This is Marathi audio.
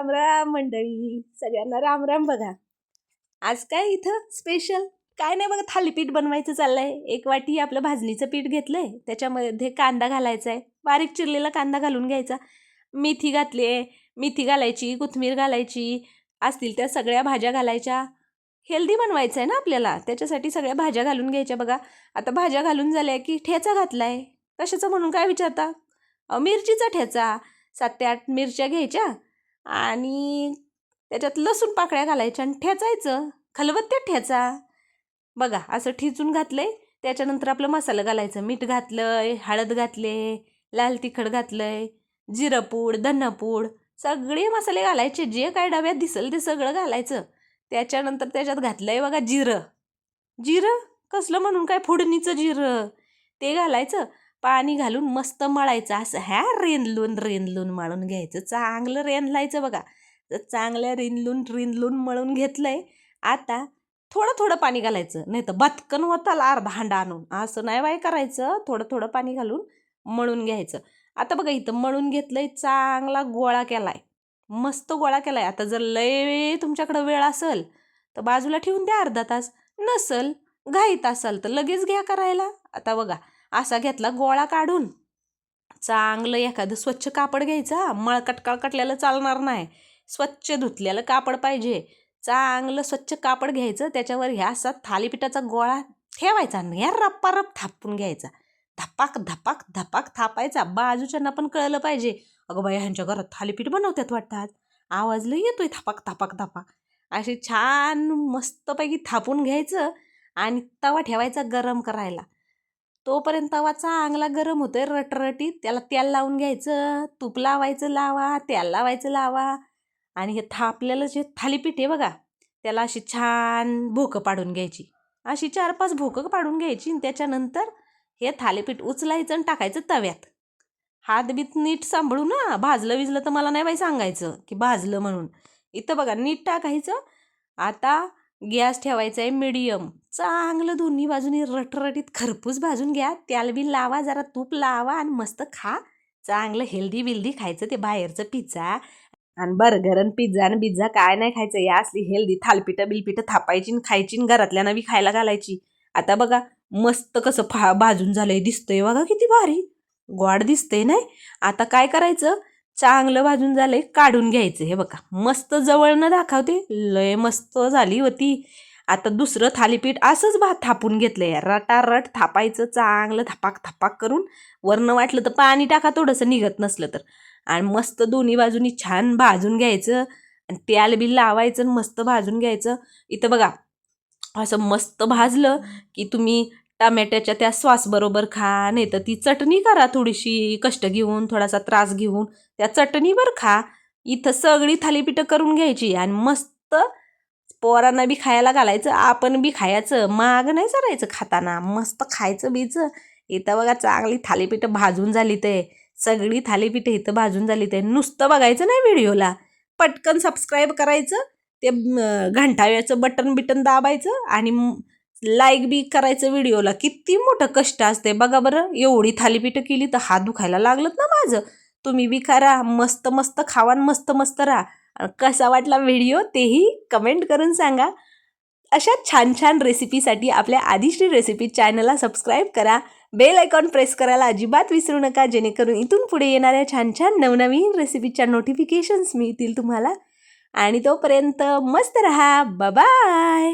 रामराम मंडळी. सगळ्यांना रामराम बघा. आज काय इथं स्पेशल काय नाही बघा थालीपीठ बनवायचं चाललंय. एक वाटी आपलं भाजणीचं पीठ घेतलंय. त्याच्यामध्ये कांदा घालायचा आहे बारीक चिरलेला कांदा घालून घ्यायचा. मेथी घातली आहे मेथी घालायची कोथिंबीर घालायची. असतील त्या सगळ्या भाज्या घालायच्या. हेल्दी बनवायचं आहे ना आपल्याला. त्याच्यासाठी सगळ्या भाज्या घालून घ्यायच्या बघा. आता भाज्या घालून झाल्या की ठेचा घातलाय. कशाचं म्हणून काय विचारता? मिरचीचा ठेचा. सात ते आठ मिरच्या घ्यायच्या. आणि त्याच्यात लसूण पाकळ्या घालायच्या आणि ठेचायचं. खलबत्त्यात ठेचा. बघा असं ठिचून आहे त्याच्यानंतर आपलं मसाला घालायचं. मीठ घातलं आहे हळद घातले लाल तिखट घातलं आहे जिरंपूड धनपूड सगळे मसाले घालायचे. जे काय डब्यात दिसेल ते सगळं घालायचं. त्याच्यानंतर त्याच्यात घातलं आहे बघा जिरं. जिरं? कसलं म्हणून काय? फोडणीचं जिरं. ते घालायचं. पाणी घालून मस्त मळायचं असं ह्या रेंदलून रेंदलून मळून घ्यायचं. चांगलं रेंदलायचं बघा. तर चांगल्या रिनलून रिनलून मळून घेतलंय. आता थोडं थोडं पाणी घालायचं. नाही तर बतकन होताल अर्धा हांडा आणून असं नाही बाय करायचं. थोडं थोडं पाणी घालून मळून घ्यायचं. आता बघा इथं मळून घेतलंय चांगला गोळा केलाय. मस्त गोळा केलाय. आता जर लय तुमच्याकडं वेळ असेल तर बाजूला ठेवून द्या अर्धा तास. नसल घाईत असाल तर लगेच घ्या करायला. आता बघा असा घेतला गोळा काढून. चांगलं एखादं स्वच्छ कापड घ्यायचा मळकट कळकटलेलं चालणार नाही. स्वच्छ धुतलेलं कापड पाहिजे. चांगलं स्वच्छ कापड घ्यायचं त्याच्यावर ह्या असा थालीपीठाचा गोळा ठेवायचा आणि ह्या रप्पा रप थापून घ्यायचा. धपाक धपाक धपाक थापायचा. बाजूच्यांना पण कळलं पाहिजे. अगं बाई ह्यांच्या घरात थालीपीठ बनवतात वाटतात आवाज लई येतोय थापाक थापाक थापाक असे छान मस्तपैकी थापून घ्यायचं आणि तवा ठेवायचा गरम करायला. तोपर्यंत तवा चांगला गरम होतोय रटरटीत. त्याला तेल लावून घ्यायचं तूप लावायचं लावा तेल लावायचं लावा. आणि हे थापलेलं जे थालीपीठ आहे बघा त्याला अशी छान भोकं पाडून घ्यायची. अशी चार पाच भोकं पाडून घ्यायची आणि त्याच्यानंतर हे थालीपीठ उचलायचं आणि टाकायचं तव्यात. हात बीत नीट सांभाळू ना. भाजलं विजलं तर मला नाही बाई सांगायचं की भाजलं म्हणून. इथं बघा नीट टाकायचं. आता गॅस ठेवायचा आहे मिडियम चांगलं दोन्ही बाजूनी रटरटीत खरपूस भाजून घ्या. त्याला बी लावा जरा तूप लावा आणि मस्त खा. चांगलं हेल्दी बिल्दी खायचं ते बाहेरचं पिझ्झा आणि बर्गर आणि पिझ्झा आणि पिझ्झा काय नाही खायचं. या असली हेल्दी थालपिठं बिलपिठं थापायची आणि खायची आणि घरातल्यांना बी खायला घालायची. आता बघा मस्त कसं फा भाजून झालंय. दिसतंय बघा किती भारी. गोड दिसतंय नाही? आता काय करायचं? चांगलं भाजून झालंय काढून घ्यायचं हे बघा. मस्त जवळनं दाखवते लय मस्त झाली होती. आता दुसरं थालीपीठ असंच भात थापून घेतलंय. रटारट थापायचं चांगलं थापाक थापाक करून. वरनं वाटलं तर पाणी टाका थोडंसं निघत नसलं तर. आणि मस्त दोन्ही बाजूनी छान भाजून घ्यायचं. आणि तेल बी लावायचं आणि मस्त भाजून घ्यायचं. इथं बघा असं मस्त भाजलं की तुम्ही टमॅट्याच्या त्या सॉसबरोबर खा नाही तर ती चटणी करा थोडीशी कष्ट घेऊन थोडासा त्रास घेऊन त्या चटणीवर खा. इथं सगळी थालीपीठं करून घ्यायची आणि मस्त पोरांना बी खायला घालायचं आपण बी खायचं. माग नाही सरायचं खाताना मस्त खायचं बीचं. इथं बघा चांगली थालीपीठं भाजून झाली ते. सगळी थालीपीठं इथं भाजून झाली ते. नुसतं बघायचं नाही व्हिडिओला. पटकन सबस्क्राईब करायचं. ते म, घंटाव्याचं बटन बिटन दाबायचं आणि लाईक बी करायचं व्हिडिओला किती मोठं कष्ट असते बघा बरं एवढी थालीपीठं केली तर हात दुखायला लागलं ना माझं. तुम्ही बी करा मस्त मस्त खावा आणि मस्त मस्त राहा. कसा वाटला व्हिडिओ तेही कमेंट करून सांगा. अशा छान छान रेसिपीसाठी आपल्या आदिश्री रेसिपी चॅनलला सबस्क्राईब करा. बेल आयकॉन प्रेस करायला अजिबात विसरू नका. जेणेकरून इथून पुढे येणाऱ्या छान छान नवनवीन रेसिपीच्या नोटिफिकेशन्स मिळतील तुम्हाला. आणि तोपर्यंत मस्त रहा. बाय